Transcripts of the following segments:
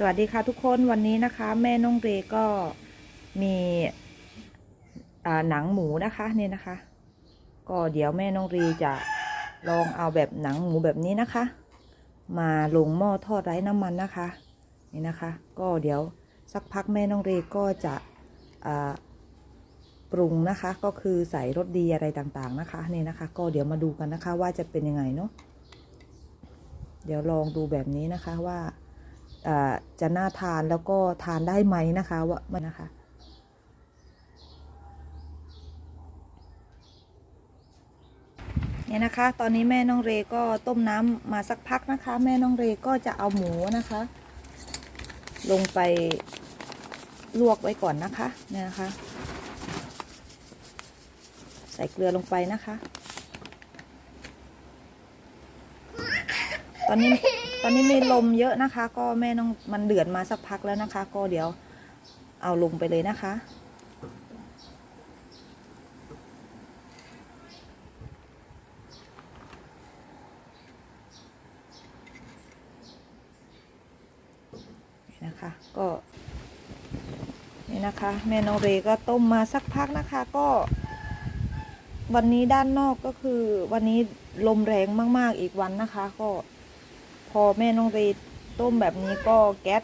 สวัสดีค่ะทุกคนวันนี้นะคะ แม่น้องเรก็มีหนังหมูนะคะเนี่ยนะคะ ก็เดี๋ยวแม่น้องเรจะลองเอาแบบหนังหมูแบบนี้นะคะ มาลงหม้อทอดไร้น้ำมันนะคะนี่นะคะ ก็เดี๋ยวสักพักแม่น้องเรก็จะปรุงนะคะก็คือใส่รสดีอะไรต่างๆนะคะนี่นะคะ ก็เดี๋ยวมาดูกันนะคะว่าจะเป็นยังไงเนาะเดี๋ยวลองดูแบบนี้นะคะว่า จะน่าทานแล้วก็ทานได้ไหมนะคะว่ามันนะคะ เนี่ยนะคะ ตอนนี้แม่น้องเรก็ต้มน้ำมาสักพักนะคะ แม่น้องเรก็จะเอาหมูนะคะ ลงไปลวกไว้ก่อนนะคะเนี่ยนะคะ ใส่เกลือลงไปนะคะ ตอนนี้ ตอนนี้มีลมเยอะนะคะ ก็แม่น้องมันเดือดมาสักพักแล้วนะคะ ก็เดี๋ยวเอาลงไปเลยนะคะ นะคะ ก็นี่นะคะ แม่น้องเรก็ต้มมาสักพักนะคะ ก็ วันนี้ด้านนอกก็คือ วันนี้ลมแรงมาก ๆ อีกวันนะคะ ก็ พอแม่น้องเรต้มแบบนี้ก็แก๊ส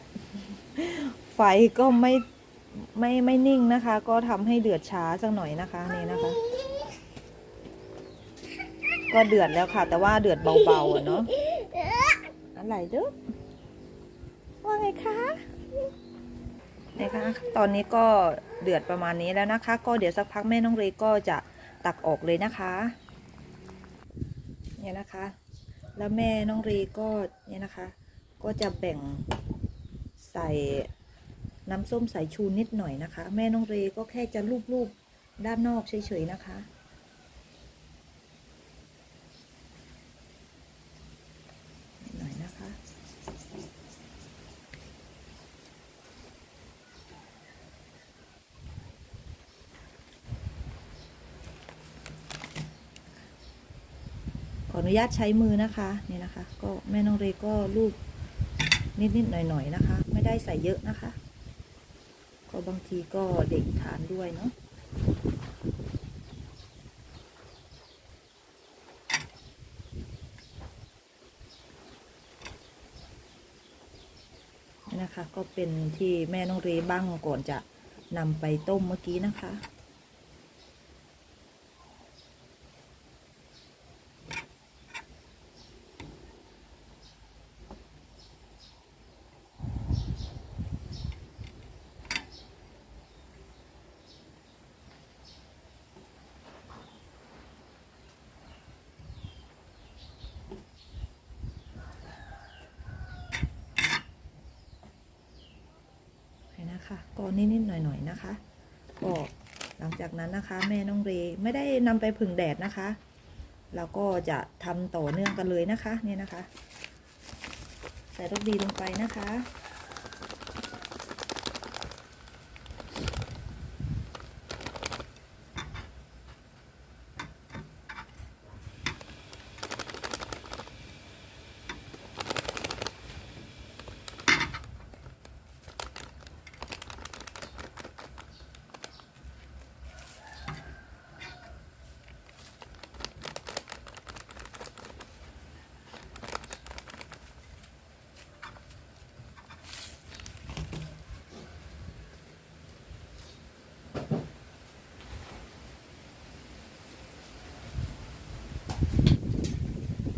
ไฟก็ไม่ไม่ไม่นิ่งนะคะ ก็ทำให้เดือดช้าสักหน่อยนะคะนี่นะคะ ก็เดือดแล้วค่ะ แต่ว่าเดือดเบาๆอะเนาะอะไรเด้อว่าไงคะนะคะ ตอนนี้ก็เดือดประมาณนี้แล้วนะคะ ก็เดี๋ยวสักพักแม่น้องเรก็จะตักออกเลยนะคะ เนี่ยนะคะ แล้วแม่น้องเรก็เนี่ยนะคะ ก็จะแบ่งใส่น้ำส้มสายชูนิดหน่อยนะคะ แม่น้องเรก็แค่จะลูบๆด้านนอกเฉยๆนะคะนิดหน่อยนะคะ ข ออนุญาตใช้มือนะคะนี่นะคะ ก็แม่น้องเรก็รูปนิดๆหน่อยๆนะคะ ไม่ได้ใส่เยอะนะคะ ก็บางทีก็เด็กทานด้วยเนาะนี่นะคะก็เป็นที่แม่น้องเรบ้างก่อนจะนำไปต้มเมื่อกี้นะคะ คะก็นิดๆหน่อยๆนะคะก็หลังจากนั้นนะคะ แม่น้องเรไม่ได้นำไปผึ่งแดดนะคะเราก็จะทำต่อเนื่องกันเลยนะคะ เนี่ยนะคะ ใส่รสดีลงไปนะคะ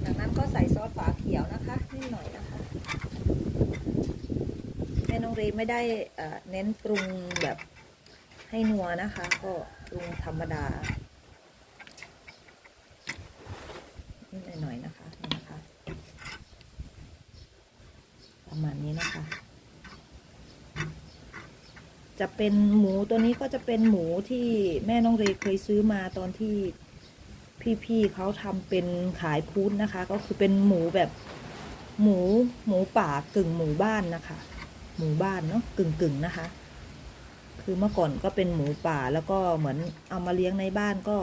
จากนั้นก็ใส่ซอสฝาเขียว นิดหน่อยนะคะแม่น้องเรไม่ได้เน้นปรุงแบบให้นัวนะคะ ก็ปรุงธรรมดานิดหน่อยๆนะคะนี่นะคะ ประมาณนี้นะคะ จะเป็นหมูตัวนี้ก็จะเป็นหมูที่แม่น้องเรเคยซื้อมาตอนที่พี่ๆเขาทำเป็นขายพูดนะคะ ก็คือเป็นหมูแบบ หมูหมูป่ากึ่งหมู่บ้านนะคะ หมู่บ้านเนาะกึ่งกึ่งนะคะ คือเมื่อก่อนก็เป็นหมูป่าแล้วก็เหมือนเอามาเลี้ยงในบ้านก็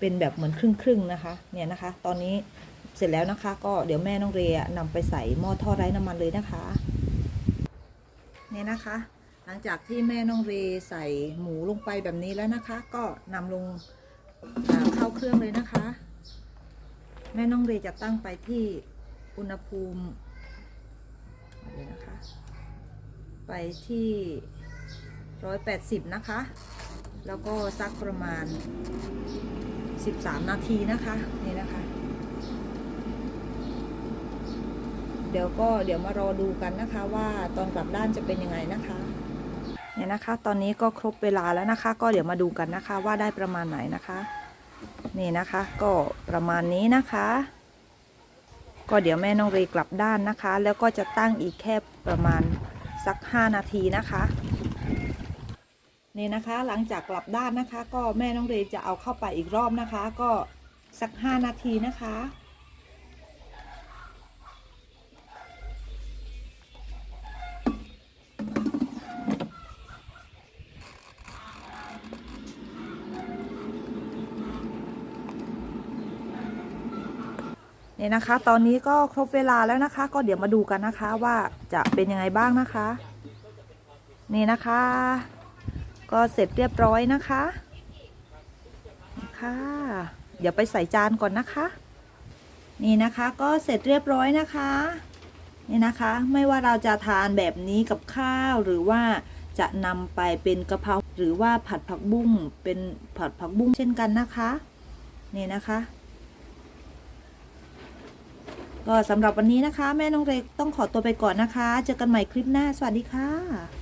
เป็นแบบเหมือนครึ่งครึ่งนะคะ เนี่ยนะคะ ตอนนี้เสร็จแล้วนะคะ ก็เดี๋ยวแม่น้องเรย์นำไปใส่หม้อทอดไร้น้ำมันเลยนะคะ เนี่ยนะคะ หลังจากที่แม่น้องเรใส่หมูลงไปแบบนี้แล้วนะคะ ก็นำลงเข้าเครื่องเลยนะคะ แม่น้องเรจะตั้งไปที่ อุณหภูมิเดี๋ยวนะคะ ไปที่ร้อยแปดสิบนะคะ แล้วก็สักประมาณ 13 นาทีนะคะ นี่นะคะ เดี๋ยวก็เดี๋ยวมารอดูกันนะคะว่าตอนกลับด้านจะเป็นยังไงนะคะเนี่ยนะคะ ตอนนี้ก็ครบเวลาแล้วนะคะ ก็เดี๋ยวมาดูกันนะคะว่าได้ประมาณไหนนะคะ นี่นะคะก็ประมาณนี้นะคะ ก็เดี๋ยวแม่น้องเรกลับด้านนะคะ แล้วก็จะตั้งอีกแค่ประมาณสัก 5 นาทีนะคะนี่นะคะหลังจากกลับด้านนะคะ ก็แม่น้องเรจะเอาเข้าไปอีกรอบนะคะ ก็สัก 5 นาทีนะคะ นี่ยนะคะ ตอนนี้ก็ครบเวลาแล้วนะคะ ก็เดี๋ยวมาดูกันนะคะว่าจะเป็นยังไงบ้างนะคะ นี่นะคะ ก็เสร็จเรียบร้อยนะคะค่ะเดี๋ยวไปใส่จานก่อนนะคะ นี่นะคะก็เสร็จเรียบร้อยนะคะนี่นะคะ ไม่ว่าเราจะทานแบบนี้กับข้าวหรือว่าจะนำไปเป็นกะเพราหรือว่าผัดผักบุ้งเป็นผัดผักบุ้งเช่นกันนะคะ นี่นะคะ ก็สำหรับวันนี้นะคะ แม่น้องเรกต้องขอตัวไปก่อนนะคะ เจอกันใหม่คลิปหน้า สวัสดีค่ะ